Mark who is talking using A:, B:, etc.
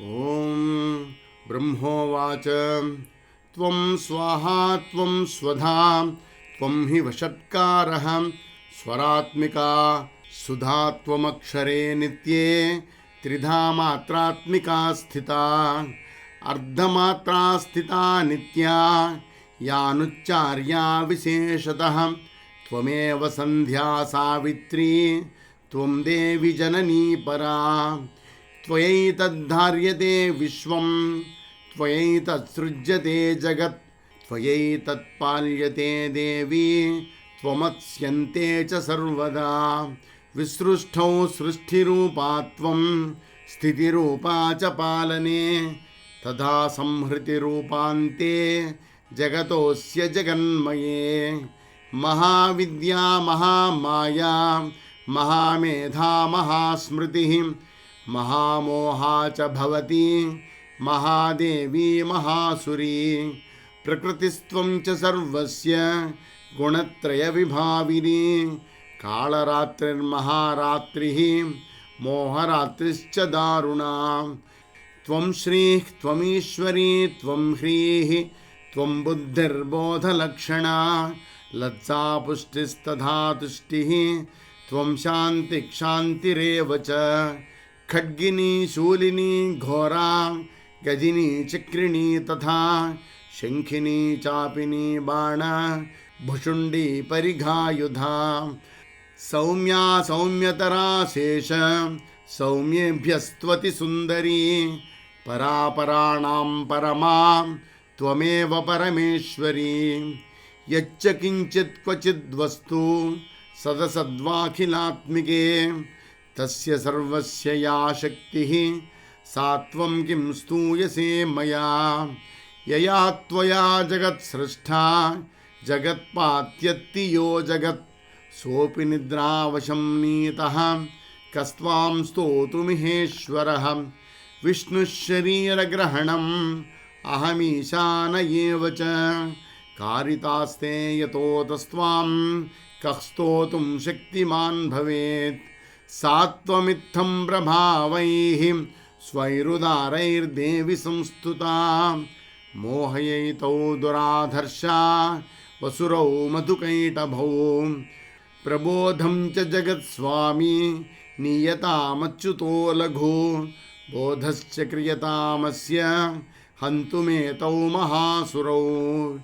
A: ॐ ब्रह्मोवाच। त्वं स्वाहा, त्वं स्वधा, त्वं हि वषट्कारः स्वरात्मिका, सुधा त्वमक्षरे नित्ये, त्रिधा मात्रात्मिका स्थिता, अर्धमात्रा स्थिता नित्या, यानुच्चार्या विशेषतः, त्वमेव सन्ध्या सावित्री, त्वं देवि जननी परा। त्वयैतद्धार्यते विश्वं त्वयैतत्सृज्यते जगत्, त्वयैतत्पाल्यते देवी, त्वमत्स्यन्ते च सर्वदा। विसृष्टौ सृष्टिरूपा त्वं स्थितिरूपा च पालने, तथा संहृतिरूपान्ते जगतोऽस्य जगन्मये। महाविद्या, महामाया, महामेधा, महास्मृतिः महामोहा च भवति, महादेवी महासुरी, प्रकृतिस्त्वं च सर्वस्य गुणत्रयविभाविनी, कालरात्रिर्महारात्रिः मोहरात्रिश्च दारुणा, त्वं श्रीः त्वमीश्वरी त्वं ह्रीः त्वं बुद्धिर्बोधलक्षणा लज्जा पुष्टिस्तथा तुष्टिः, त्वं शान्तिक्षान्तिरेव च। खड्गिनी, शूलिनी, घोरा, गजिनी, चक्रिणी तथा शंखिनी, चापिनी, बाण भुषुंडी परिघायुधा। सौम्या, सौम्यतरा शेष, सौम्येभ्यस्त्वति सुन्दरी, परापराणां परमा, त्वमेव परमेश्वरी। यच्च किञ्चित् क्वचिद्वस्तु, सदसद्वाखिलात्मिके तस्य सर्वस्य या शक्तिः। सा त्वं किं स्तूयसे मया। यया त्वया जगत्सृष्टा। जगत्पात्यत्ति यो जगत्। सोऽपि निद्रावशं नीतः। कस्त्वां स्तोतुमिहेश्वरः। विष्णुशरीरग्रहणम् अहमीशान एव च। कारितास्ते यतोतस्त्वां कः स्तोतुं शक्तिमान् भवेत्। सा त्वमित्थं प्रभावैः स्वैरुदारैर्देवि संस्तुता मोहयैतौ दुराधर्षा, वसुरौ मधुकैटभौ। प्रबोधं च जगत्स्वामी, नीयतामच्युतो लघु। बोधश्च क्रियतामस्य, हन्तुमेतौ महासुरौ।